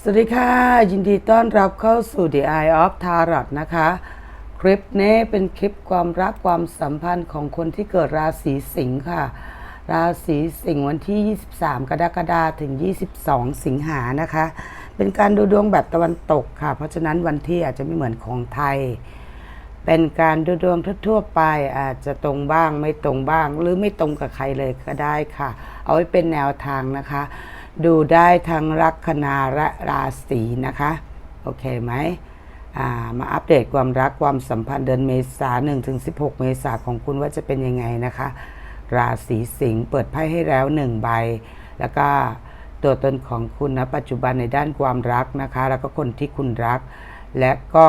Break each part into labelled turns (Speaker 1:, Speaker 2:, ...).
Speaker 1: สวัสดีค่ะ ยินดีต้อนรับเข้าสู่ The Eye of Tarot นะคะ คลิปนี้เป็นคลิปความรักความสัมพันธ์ของคนที่เกิดราศีสิงค์ค่ะ ราศีสิงห์วันที่ 23 กรกฎาคมถึง 22 สิงหานะคะ เป็นการดูดวงแบบตะวันตกค่ะ เพราะฉะนั้นวันที่อาจจะไม่เหมือนของไทย เป็นการดูดวงทั่วๆไปอาจจะตรงบ้างไม่ตรงบ้าง หรือไม่ตรงกับใครเลยก็ได้ค่ะ เอาไว้เป็นแนวทางนะคะ ดูได้ทั้งลัคนาและราศีนะคะ โอเคไหมามาอัปเดตความรักความสัมพันธ์เดือนเมษา1ถึง16 เมษาของคุณว่าจะเป็นยังไงนะคะ ราศีสิงห์เปิดไพ่ให้แล้วหนึ่งใบ แล้วก็ตัวตนของคุณนะปัจจุบันในด้านความรักนะคะ แล้วก็คนที่คุณรัก และก็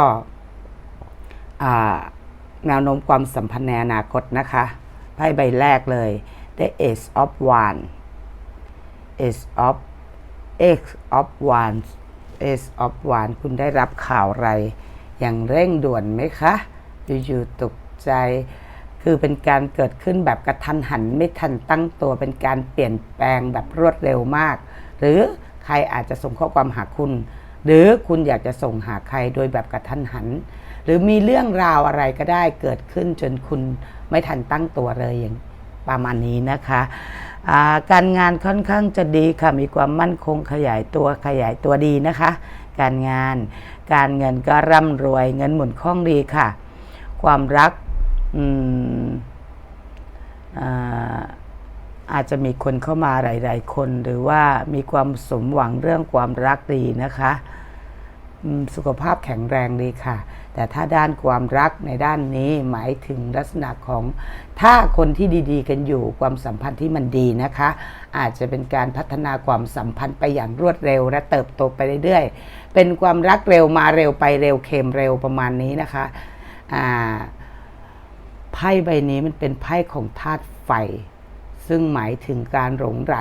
Speaker 1: แนวโน้มความสัมพันธ์ในอนาคตนะคะไพ่ใบแรกเลย The Ace of Wands Ace of X of Wands of Wands คุณได้รับข่าวอะไร อย่างเร่งด่วนไหมคะ อยู่ๆตกใจ คือเป็นการเกิดขึ้นแบบกระทันหันไม่ทันตั้งตัวเป็นการเปลี่ยนแปลงแบบรวดเร็วมาก หรือใครอาจจะส่งข้อความหาคุณ หรือคุณอยากจะส่งหาใครโดยแบบกระทันหัน หรือมีเรื่องราวอะไรก็ได้เกิดขึ้นจนคุณไม่ทันตั้งตัวเลยอย่างประมาณนี้นะคะ การงานค่อนข้างจะดีค่ะมีความมั่นคงขยายตัวขยายตัวดีนะคะ การงานการเงินก็ร่ำรวยเงินหมุนคล่องดีค่ะ ความรักอาอาจจะมีคนเข้ามาหลาย ๆ คน หรือว่ามีความสมหวังเรื่องความรักดีนะคะ สุขภาพแข็งแรงดีค่ะ แต่ถ้าด้านความรักในด้านนี้หมายถึงลักษณะของถ้าคนที่ดีๆ กันอยู่ความสัมพันธ์ที่มันดีนะคะ อาจจะเป็นการพัฒนาความสัมพันธ์ไปอย่างรวดเร็ว และเติบโตไปเรื่อยๆ เป็นความรักเร็วมาเร็วไปเร็วเค็มเร็วประมาณนี้นะคะอ่าไพ่ใบนี้มันเป็นไพ่ของธาตุไฟ ซึ่งหมายถึงการหลงไหล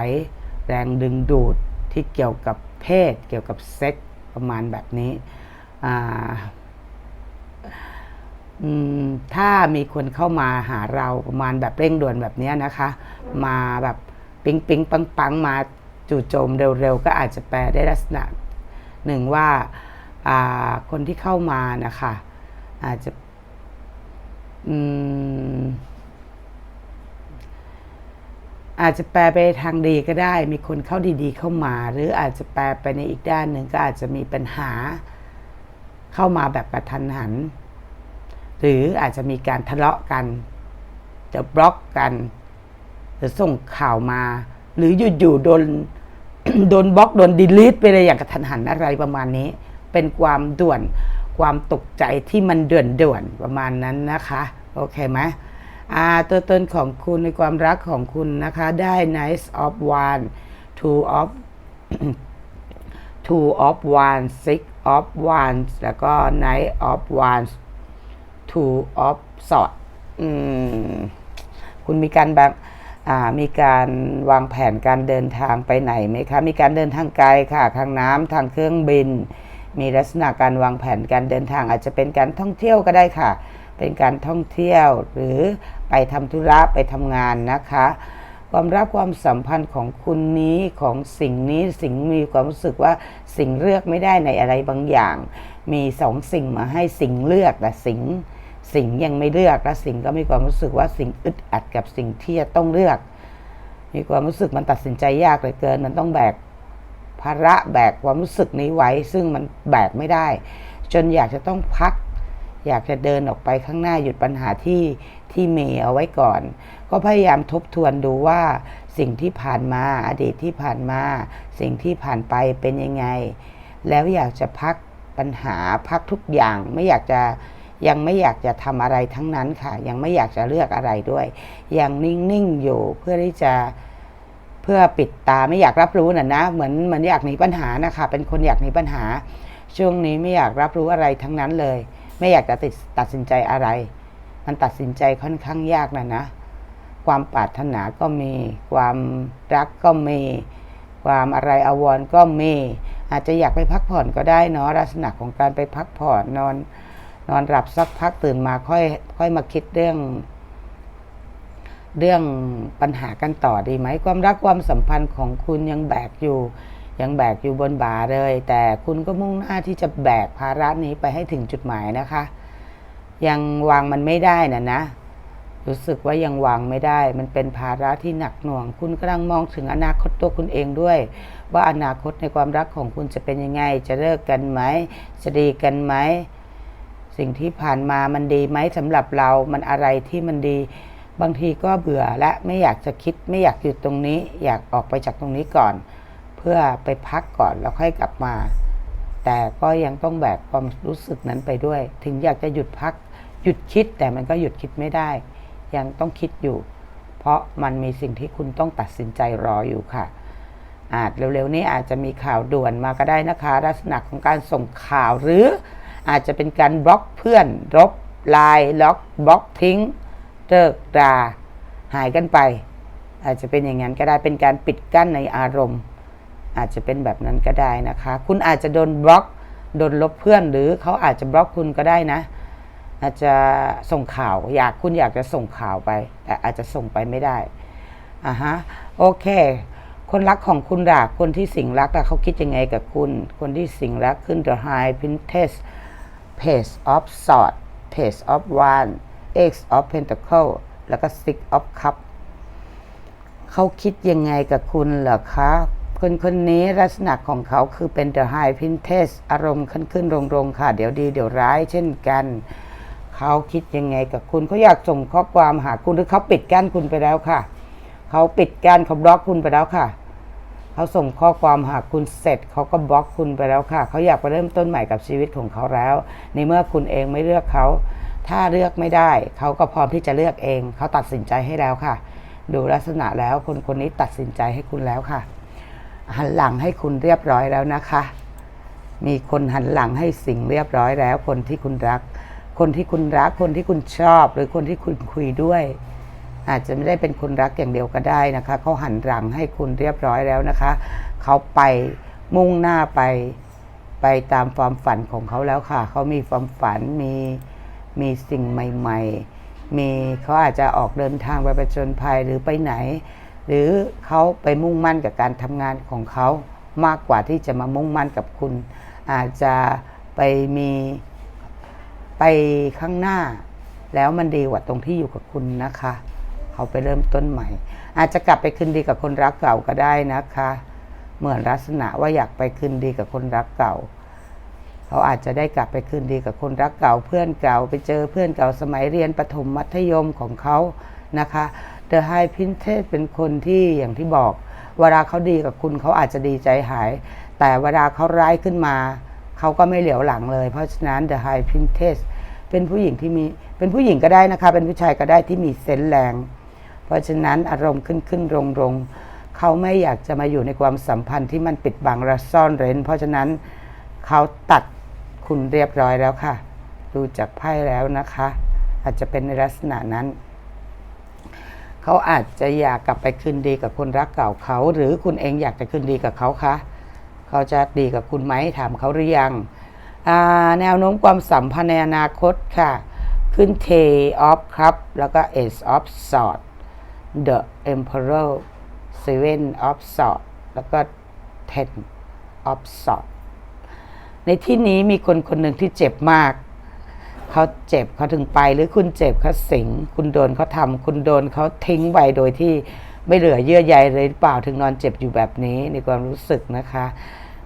Speaker 1: แรงดึงดูดที่เกี่ยวกับเพศ เกี่ยวกับเซ็กประมาณแบบนี้อ่า ถ้ามีคนเข้ามาหาเราประมาณแบบเร่งด่วนแบบนี้นะคะ มาแบบปิ๊งปิ๊งปังปังมาจู่โจมเร็วๆ ก็อาจจะแปลได้ลักษณะหนึ่งว่าคนที่เข้ามานะคะอาจจะอาจจะแปลไปทางดีก็ได้ มีคนเข้าดีๆเข้ามา หรืออาจจะแปลไปในอีกด้านหนึ่งก็อาจจะมีปัญหาเข้ามาแบบกระทันหัน หรืออาจจะมีการทะเลาะกัน จะบล็อกกัน หรือส่งข่าวมา หรืออยู่ๆโดนโดนบล็อกโดนดีลิทไปเลยอย่างกระทันหันอะไรประมาณนี้ เป็นความด่วนความตกใจที่มันเด่วนด่วนประมาณนั้นนะคะ โอเคไหมอาตัวตนของคุณในความรักของคุณนะคะ ได้ Nice of One Two of Two of Wands Six of Wands แล้วก็ Knight of Wands Two of Swords อืมคุณมีการแบบอ่ามีการวางแผนการเดินทางไปไหนไหมคะ มีการเดินทางไกลค่ะ ทางน้ำทางเครื่องบิน มีลักษณะการวางแผนการเดินทางอาจจะเป็นการท่องเที่ยวก็ได้ค่ะ เป็นการท่องเที่ยวหรือไปทำธุระไปทำงานนะคะ ความรักความสัมพันธ์ของคุณนี้ของสิ่งนี้สิ่งมีความรู้สึกว่าสิ่งเลือกไม่ได้ในอะไรบางอย่าง มีสองสิ่งมาให้สิ่งเลือกแต่สิ่ง สิ่งยังไม่เลือกและสิ่งก็มีความรู้สึกว่าสิ่งอึดอัดกับสิ่งที่จะต้องเลือก มีความรู้สึกมันตัดสินใจยากเหลือเกิน มันต้องแบกภาระแบกความรู้สึกนี้ไว้ ซึ่งมันแบกไม่ได้ จนอยากจะต้องพัก อยากจะเดินออกไปข้างหน้าหยุดปัญหาที่ที่มีเอาไว้ก่อน ก็พยายามทบทวนดูว่าสิ่งที่ผ่านมาอดีตที่ผ่านมา สิ่งที่ผ่านไปเป็นยังไง แล้วอยากจะพักปัญหาพักทุกอย่างไม่อยากจะ ยังไม่อยากจะทำอะไรทั้งนั้นค่ะ ยังไม่อยากจะเลือกอะไรด้วย ยังนิ่งๆอยู่เพื่อที่จะเพื่อปิดตาไม่อยากรับรู้น่ะนะ เหมือนเหมือนอยากหนีปัญหานะคะ เป็นคนอยากหนีปัญหา ช่วงนี้ไม่อยากรับรู้อะไรทั้งนั้นเลย ไม่อยากจะติดตัดสินใจอะไร มันตัดสินใจค่อนข้างยากนะนะ ความปรารถนาก็มี ความรักก็มี ความอะไรอาวรก็มี อาจจะอยากไปพักผ่อนก็ได้เนาะลักษณะของการไปพักผ่อนนอน นอนหลับสักพักตื่นมาค่อย ค่อยมาคิดเรื่อง เรื่องปัญหากันต่อดีไหม ความรักความสัมพันธ์ของคุณยังแบกอยู่ ยังแบกอยู่บนบ่าเลย แต่คุณก็มุ่งหน้าที่จะแบกภาระนี้ไปให้ถึงจุดหมายนะคะ ยังวางมันไม่ได้นะนะรู้สึกว่ายังวางไม่ได้ มันเป็นภาระที่หนักหน่วง คุณกำลังมองถึงอนาคตตัวคุณเองด้วย ว่าอนาคตในความรักของคุณจะเป็นยังไง จะเลิกกันไหม จะดีกันไหม สิ่งที่ผ่านมามันดีไหมสำหรับเรา มันอะไรที่มันดี บางทีก็เบื่อและไม่อยากจะคิดไม่อยากอยู่ตรงนี้ อยากออกไปจากตรงนี้ก่อน เพื่อไปพักก่อนแล้วค่อยกลับมา แต่ก็ยังต้องแบกความรู้สึกนั้นไปด้วย ถึงอยากจะหยุดพัก หยุดคิดแต่มันก็หยุดคิดไม่ได้ ยังต้องคิดอยู่ เพราะมันมีสิ่งที่คุณต้องตัดสินใจรออยู่ค่ะอาจเร็วๆนี้อาจจะมีข่าวด่วนมาก็ได้นะคะ ลักษณะของการส่งข่าวหรือ อาจจะเป็นการบล็อกเพื่อนลบไลน์ล็อกบล็อกทิ้งเลิกดาหายกันไป อาจจะเป็นอย่างนั้นก็ได้เป็นการปิดกั้นในอารมณ์ อาจจะเป็นแบบนั้นก็ได้นะคะ คุณอาจจะโดนบล็อกโดนลบเพื่อนหรือเขาอาจจะบล็อกคุณก็ได้นะ อาจจะส่งข่าวอยากคุณอยากจะส่งข่าวไป แต่อาจจะส่งไปไม่ได้อะฮะโอเคคนรักของคุณล่ะคนที่สิงรักอะเขาคิดยังไงกับคุณ คนที่สิงรักขึ้น the high princess page of sword page of wand x of pentacle แล้วก็ six of cup เขาคิดยังไงกับคุณเหรอคะคนคนนี้ลักษณะของเขาคือเป็น the high princess อารมณ์ขึ้นขึ้นลงลงค่ะ เดี๋ยวดีเดี๋ยวร้ายเช่นกัน เขาคิดยังไงกับคุณเขาอยากส่งข้อความหาคุณหรือเขาปิดกั้นคุณไปแล้วค่ะ เขาปิดกั้นเขาบล็อกคุณไปแล้วค่ะ เขาส่งข้อความหาคุณเสร็จเขาก็บล็อกคุณไปแล้วค่ะ เขาอยากไปเริ่มต้นใหม่กับชีวิตของเขาแล้ว ในเมื่อคุณเองไม่เลือกเขา ถ้าเลือกไม่ได้ เขาก็พร้อมที่จะเลือกเอง เขาตัดสินใจให้แล้วค่ะ ดูลักษณะแล้วคนคนนี้ตัดสินใจให้คุณแล้วค่ะ หันหลังให้คุณเรียบร้อยแล้วนะคะ มีคนหันหลังให้สิ่งเรียบร้อยแล้ว คนที่คุณรัก คนที่คุณรัก คนที่คุณชอบ หรือคนที่คุณคุยด้วย อาจจะไม่ได้เป็นคนรักอย่างเดียวก็ได้นะคะ เขาหันหลังให้คุณเรียบร้อยแล้วนะคะ เขาไปมุ่งหน้าไปไปตามความฝันของเขาแล้วค่ะ เขามีความฝันมีมีสิ่งใหม่ ๆ มีเขาอาจจะออกเดินทางไปประจนภัยหรือไปไหน หรือเขาไปมุ่งมั่นกับการทำงานของเขามากกว่าที่จะมามุ่งมั่นกับคุณ อาจจะไปมีไปข้างหน้า แล้วมันดีกว่าตรงที่อยู่กับคุณนะคะ เขาไปเริ่มต้นใหม่ อาจจะกลับไปคืนดีกับคนรักเก่าก็ได้นะคะ เหมือนลักษณะว่าอยากไปคืนดีกับคนรักเก่า เขาอาจจะได้กลับไปคืนดีกับคนรักเก่า เพื่อนเก่าไปเจอเพื่อนเก่าสมัยเรียนประถมมัธยมของเขานะคะ The High Princess เป็นคนที่อย่างที่บอก เวลาเขาดีกับคุณเขาอาจจะดีใจหาย แต่เวลาเขาร้ายขึ้นมาเขาก็ไม่เหลียวหลังเลย เพราะฉะนั้น The High Princess เป็นผู้หญิงที่มีเป็นผู้หญิงก็ได้นะคะ เป็นผู้ชายก็ได้ที่มีเซนส์แรง เพราะฉะนั้นอารมณ์ขึ้นขึ้นลงลงเขาไม่อยากจะมาอยู่ในความสัมพันธ์ที่มันปิดบังและซ่อนเร้น เพราะฉะนั้นเขาตัดคุณเรียบร้อยแล้วค่ะ ดูจากไพ่แล้วนะคะ อาจจะเป็นในลักษณะนั้น เขาอาจจะอยากกลับไปคืนดีกับคนรักเก่าเขา หรือคุณเองอยากจะคืนดีกับเขาคะเขาจะดีกับคุณไหมถามเขาหรือยังแนวโน้มความสัมพันธ์ในอนาคตค่ะ ขึ้น T of Cup แล้วก็ Ace of Sword The Emperor Seven of Swords แล้วก็ Ten of Swords ในที่นี้มีคนคนหนึ่งที่เจ็บมาก เขาเจ็บเขาถึงไปหรือคุณเจ็บเขาสิง คุณโดนเขาทำคุณโดนเขาทิ้งไปโดยที่ไม่เหลือเยื่อใยเลยหรือเปล่าถึงนอนเจ็บอยู่แบบนี้ในความรู้สึกนะคะ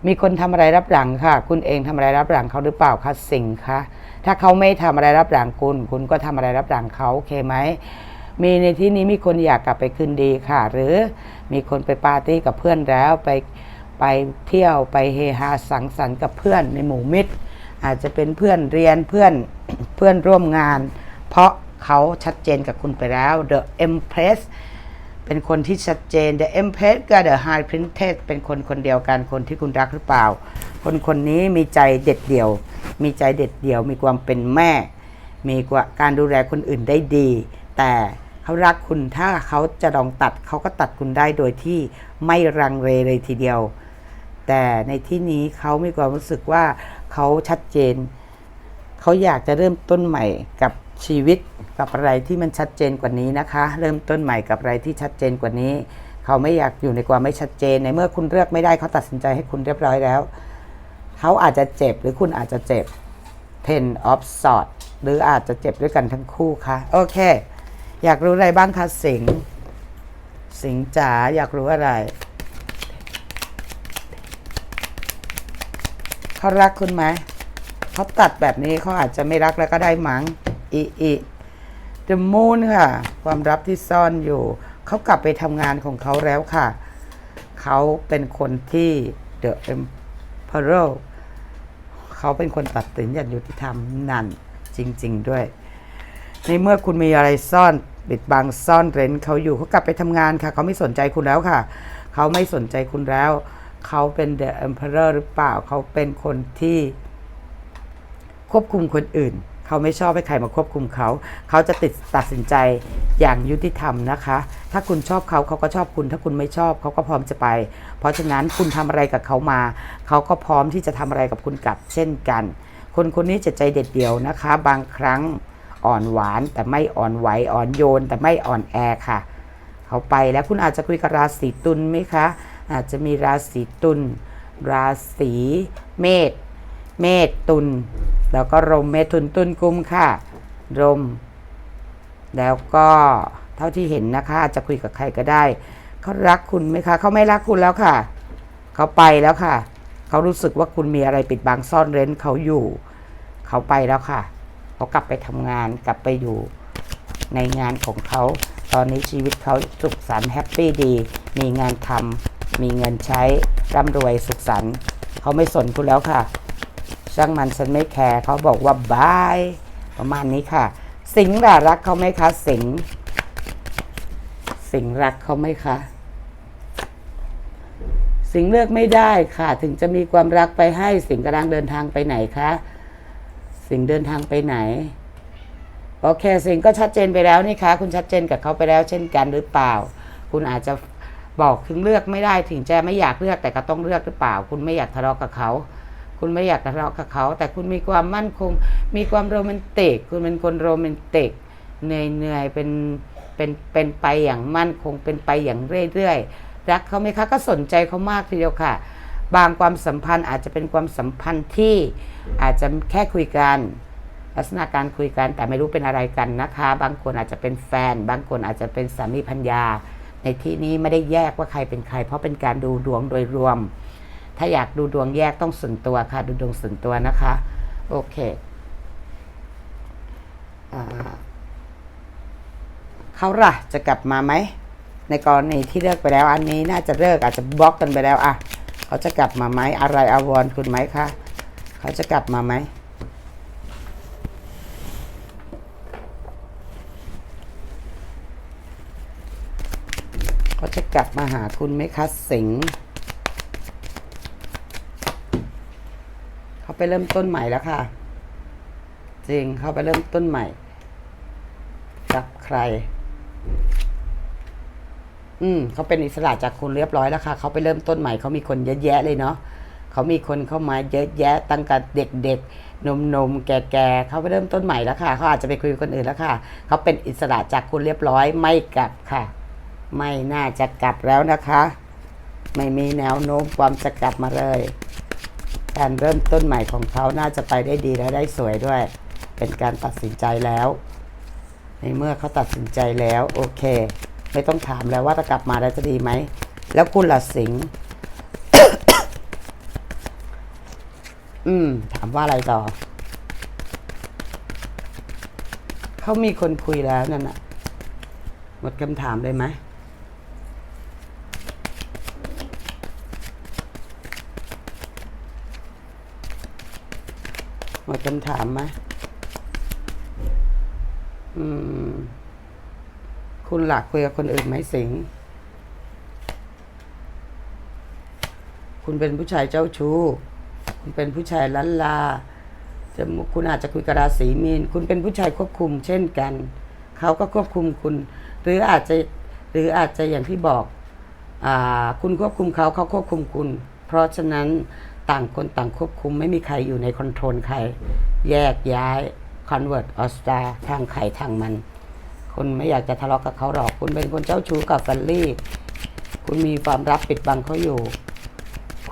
Speaker 1: มีคนทำอะไรรับหลังค่ะ คุณเองทำอะไรรับหลังเขาหรือเปล่าคะสิงคะถ้าเขาไม่ทำอะไรรับหลังคุณ คุณก็ทำอะไรรับหลังเขาโอเคไหม มีในที่นี้มีคนอยากกลับไปคืนดีค่ะ หรือมีคนไปปาร์ตี้กับเพื่อนแล้วไปไปเที่ยวไปเฮฮาสังสรรค์กับเพื่อนในหมู่มิตร อาจจะเป็นเพื่อนเรียนเพื่อนเพื่อนร่วมงาน เพราะเขาชัดเจนกับคุณไปแล้ว The Empress เป็นคนที่ชัดเจน The Empress กับ The High Princess เป็นคนคนเดียวกันคนที่คุณรักหรือเปล่า คนคนนี้มีใจเด็ดเดี่ยว มีใจเด็ดเดี่ยว มีความเป็นแม่ มีกว่าการดูแลคนอื่นได้ดี แต่ เขารักคุณถ้าเขาจะลองตัดเขาก็ตัดคุณได้โดยที่ไม่รังเรเลยทีเดียว แต่ในที่นี้เขามีความรู้สึกว่าเขาชัดเจน เขาอยากจะเริ่มต้นใหม่กับชีวิตกับอะไรที่มันชัดเจนกว่านี้นะคะ เริ่มต้นใหม่กับอะไรที่ชัดเจนกว่านี้ เขาไม่อยากอยู่ในความไม่ชัดเจนในเมื่อคุณเลือกไม่ได้เขาตัดสินใจให้คุณเรียบร้อยแล้ว เขาอาจจะเจ็บหรือคุณอาจจะเจ็บ ten of swords หรืออาจจะเจ็บด้วยกันทั้งคู่ค่ะ โอเค อยากรู้อะไรบ้างคะสิงห์สิงห์จ๋าอยากรู้อะไรเขารักคุณไหมเขาตัดแบบนี้เขาอาจจะไม่รักแล้วก็ได้มั้งอีอี The Moon ค่ะ ความลับที่ซ่อนอยู่ เขากลับไปทำงานของเขาแล้วค่ะ เขาเป็นคนที่ The Emperor เขาเป็นคนตัดสินอย่างยุติธรรมนั่นจริง ๆ ด้วย ในเมื่อคุณมีอะไรซ่อนปิดบังซ่อนเร้นเขาอยู่เขากลับไปทำงานค่ะ เขาไม่สนใจคุณแล้วค่ะ เขาไม่สนใจคุณแล้ว เขาเป็น The Emperor หรือเปล่า เขาเป็นคนที่ควบคุมคนอื่น เขาไม่ชอบให้ใครมาควบคุมเขา เขาจะติดตัดสินใจอย่างยุติธรรมนะคะ ถ้าคุณชอบเขาเขาก็ชอบคุณ ถ้าคุณไม่ชอบเขาก็พร้อมจะไป เพราะฉะนั้นคุณทำอะไรกับเขามา เขาก็พร้อมที่จะทำอะไรกับคุณกลับเช่นกัน คนคนนี้จะใจเด็ดเดี่ยวนะคะ บางครั้ง อ่อนหวานแต่ไม่อ่อนไหวอ่อนโยน แต่ไม่อ่อนแอค่ะ เขาไปแล้วคุณอาจจะคุยกับราศีตุลไหมคะ อาจจะมีราศีตุลราศีเมษเมษตุลแล้วก็ลมเมถุนตุลกุมค่ะลมแล้วก็เท่าที่เห็นนะคะ อาจจะคุยกับใครก็ได้เขารักคุณไหมคะเขาไม่รักคุณแล้วค่ะ เขาไปแล้วค่ะ เขารู้สึกว่าคุณมีอะไรปิดบังซ่อนเร้นเขาอยู่ เขาไปแล้วค่ะ เขากลับไปทำงานกลับไปอยู่ในงานของเขา ตอนนี้ชีวิตเขาสุขสันต์แฮปปี้ดี มีงานทำมีเงินใช้ร่ำรวยสุขสันต์เขาไม่สนคุณแล้วค่ะช่างมันฉันไม่แคร์เขาบอกว่าบายประมาณนี้ค่ะ สิงห์ล่ะรักเขาไหมคะ สิงห์สิงห์รักเขาไหมคะสิงห์เลือกไม่ได้ค่ะ ถึงจะมีความรักไปให้สิงห์กำลังเดินทางไปไหนคะ สิงเดินทางไปไหน โอเค สิงก็ชัดเจนไปแล้วนี่คะ คุณชัดเจนกับเขาไปแล้วเช่นกันหรือเปล่า คุณอาจจะบอกถึงเลือกไม่ได้ถึงจะไม่อยากเลือกแต่ก็ต้องเลือกหรือเปล่า คุณไม่อยากทะเลาะกับเขา คุณไม่อยากทะเลาะกับเขา แต่คุณมีความมั่นคง มีความโรแมนติก คุณเป็นคนโรแมนติกเหนื่อยเหนื่อยเป็นเป็นเป็นไปอย่างมั่นคงเป็นไปอย่างเรื่อยๆรักเขาไหมคะก็สนใจเขามากทีเดียวค่ะ บางความสัมพันธ์อาจจะเป็นความสัมพันธ์ที่อาจจะแค่คุยกัน ลักษณะการคุยกันแต่ไม่รู้เป็นอะไรกันนะคะ บางคนอาจจะเป็นแฟน บางคนอาจจะเป็นสามีพัญญา ในที่นี้ไม่ได้แยกว่าใครเป็นใคร เพราะเป็นการดูดวงโดยรวม ถ้าอยากดูดวงแยกต้องส่วนตัวค่ะ ดูดวงส่วนตัวนะคะ โอเคอเขาล่ะจะกลับมาไหมในกรณีที่เลิกไปแล้วอันนี้น่าจะเลิกอาจจะบล็อกกันไปแล้วอะ เขาจะกลับมาไหมอะไรอาวรคุณไหมคะเขาจะกลับมาไหมเขาจะกลับมาหาคุณไหมคะสิงเขาไปเริ่มต้นใหม่แล้วค่ะ จริงเขาไปเริ่มต้นใหม่ กับใคร อืมเขาเป็นอิสระจากคุณเรียบร้อยแล้วค่ะเขาไปเริ่มต้นใหม่เขามีคนเยอะแยะเลยเนาะเขามีคนเข้ามาเยอะแยะตั้งแต่เด็กๆหนมๆแก่ๆเขาไปเริ่มต้นใหม่แล้วค่ะเขาอาจจะไปคุยกับคนอื่นแล้วค่ะเขาเป็นอิสระจากคุณเรียบร้อยไม่กลับค่ะ ไม่น่าจะกลับแล้วนะคะ ไม่มีแนวโน้มความจะกลับมาเลย การเริ่มต้นใหม่ของเขาน่าจะไปได้ดีและได้สวยด้วย เป็นการตัดสินใจแล้ว ในเมื่อเขาตัดสินใจแล้ว โอเค ไม่ต้องถามแล้วว่าจะกลับมาแล้วจะดีไหม แล้วคุณล่ะสิงห์อืม ถามว่าอะไรต่อ เขามีคนคุยแล้วนั่นน่ะหมดคำถามเลยไหมหมดคำถามไหมอืม คุณหลักคุยกับคนอื่นไหมสิง คุณเป็นผู้ชายเจ้าชู้ คุณเป็นผู้ชายลันลาจะคุณอาจจะคุยกับราศีมีน คุณเป็นผู้ชายควบคุม เช่นกัน เขาก็ควบคุมคุณ หรืออาจจะ หรืออาจจะอย่างที่บอกอคุณควบคุมเขา เขาควบคุมคุณ เพราะฉะนั้นต่างคนต่างควบคุมไม่มีใครอยู่ในคอนโทรลใคร แยกย้ายคอนเวิร์ตออสตาทางใครทางมัน คุณไม่อยากจะทะเลาะกับเขาหรอก คุณเป็นคนเจ้าชู้กับแฟนลี่ คุณมีความลับปิดบังเขาอยู่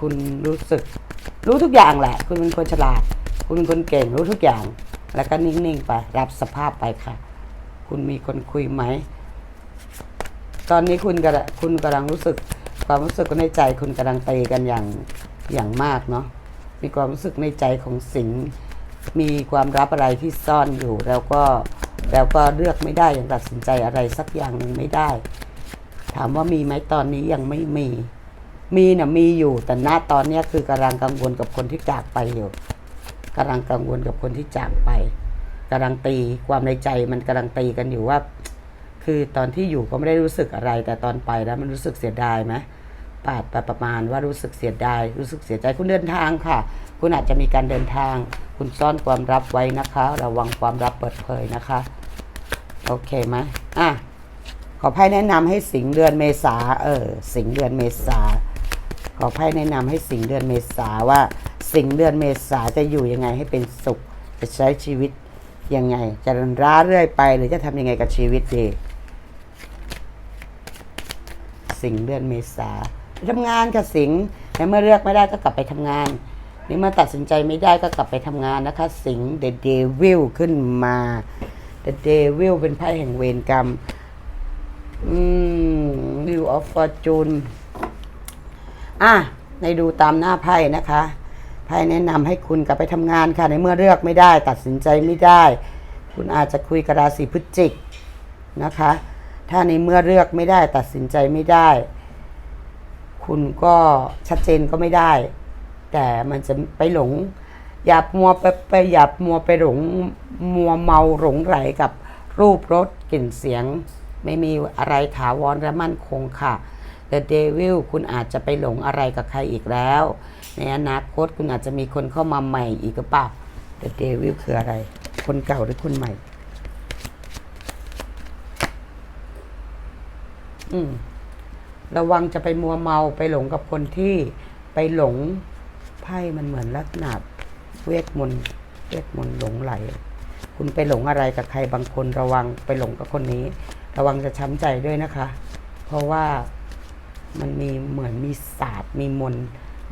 Speaker 1: คุณรู้สึก รู้ทุกอย่างแหละ คุณเป็นคนฉลาด คุณเป็นคนเก่งรู้ทุกอย่าง แล้วก็นิ่งๆไป รับสภาพไปค่ะ คุณมีคนคุยไหม ตอนนี้คุณกำลังคุณกำลังรู้สึก ความรู้สึกในใจ คุณกำลังตีกันอย่างอย่างมากเนาะ มีความรู้สึกในใจของสิงมีความรับอะไรที่ซ่อนอยู่แล้วก็ แล้วก็เลือกไม่ได้ยังตัดสินใจอะไรสักอย่างหนึ่งไม่ได้ ถามว่ามีไหมตอนนี้ยังไม่มี มีนะ่ะมีอยู่แต่ณตอนนี้คือกำลังกังวลกับคนที่จากไปอยู่กำลังกังวลกับคนที่จากไปกำลังตีความในใจมันกำลังตีกันอยู่ว่า คือตอนที่อยู่ก็ไม่ได้รู้สึกอะไร แต่ตอนไปแล้วมันรู้สึกเสียดายไหมปาดไปประมาณว่ารู้สึกเสียดายรู้สึกเสียใจคุณเดินทางค่ะ คุณอาจจะมีการเดินทาง คุณซ่อนความลับไว้นะคะ ระวังความลับเปิดเผยนะคะ โอเคไหมอะ ขอไพ่แนะนำให้สิงเดือนเมษา เออ สิงเดือนเมษา ขอไพ่แนะนำให้สิงเดือนเมษาว่า สิงเดือนเมษาจะอยู่ยังไงให้เป็นสุข จะใช้ชีวิตยังไง จะร้าเรื่อยไปหรือจะทำยังไงกับชีวิตดี สิงเดือนเมษาไปทำงานกับสิงห์ในเมื่อเลือกไม่ได้ก็กลับไปทำงาน นเมื่อตัดสินใจไม่ได้ก็กลับไปทำงานนะคะ สิงเดอะเดวิลขึ้นมา The Devil เป็นไพ่แห่งเวรกรรมอืม Wheel of Fortune อะในดูตามหน้าไพ่นะคะไพ่แนะนำให้คุณกลับไปทำงานค่ะ ในเมื่อเลือกไม่ได้ ตัดสินใจไม่ได้ คุณอาจจะคุยกับราศีพฤศจิกนะคะ ถ้าในเมื่อเลือกไม่ได้ ตัดสินใจไม่ได้ คุณก็ชัดเจนก็ไม่ได้ แต่มันจะไปหลง อย่ามัวไปไปอย่ามัวไปหลงมัวเมาหลงไหลกับรูปรสกลิ่นเสียง ไม่มีอะไรถาวรและมั่นคงค่ะ The Devil คุณอาจจะไปหลงอะไรกับใครอีกแล้ว ในอนาคตคุณอาจจะมีคนเข้ามาใหม่อีกหรือเปล่า The Devil คืออะไร คนเก่าหรือคนใหม่ อืมระวังจะไปมัวเมาไปหลงกับคนที่ไปหลง พ่มันเหมือนลักษณะเวทมนต์เวทมนต์หลงไหล คุณไปหลงอะไรกับใครบางคนระวังไปหลงกับคนนี้ ระวังจะช้ำใจด้วยนะคะ เพราะว่ามันมีเหมือนมีศาสตร์มีมนต์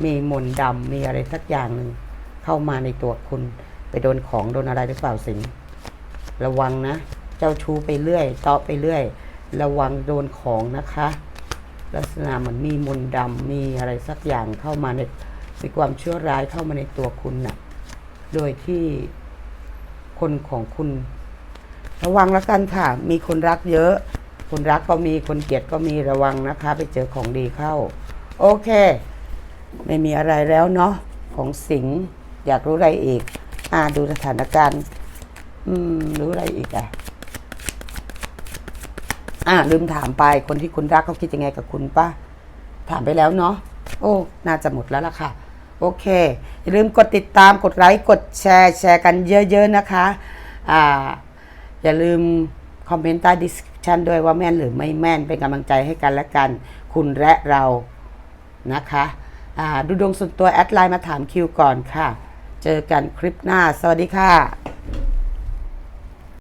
Speaker 1: มีมนต์ดำมีอะไรสักอย่างหนึ่งเข้ามาในตัวคุณ ไปโดนของโดนอะไรหรือเปล่าสิงระวังนะ เจ้าชู้ไปเรื่อยตาะไปเรื่อย ระวังโดนของนะคะ ลักษณะเหมือนมีมนต์ดำมีอะไรสักอย่างเข้ามาใน มีความชั่วร้ายเข้ามาในตัวคุณน่ะ โดยที่คนของคุณ ระวังแล้วกันค่ะ มีคนรักเยอะ คนรักก็มีคนเกลียดก็มีระวังนะคะ ไปเจอของดีเข้า โอเค ไม่มีอะไรแล้วเนาะของสิงห์อยากรู้อะไรอีก อ่าดูสถานการณ์ อืม รู้อะไรอีกอะอ่าลืมถามไปคนที่คุณรักเขาคิดยังไงกับคุณปะถามไปแล้วเนาะโอ้ น่าจะหมดแล้วล่ะค่ะ โอเค อย่าลืมกดติดตามกดไลค์กดแชร์แชร์กันเยอะๆนะคะอ่าอย่าลืมคอมเมนต์ใต้ดิสคริปชันด้วยว่าแม่นหรือไม่แม่นเป็นกำลังใจให้กันและกัน คุณและเรานะคะอ่าดูดวงส่วนตัวแอดไลน์มาถามคิวก่อนค่ะ เจอกันคลิปหน้า สวัสดีค่ะ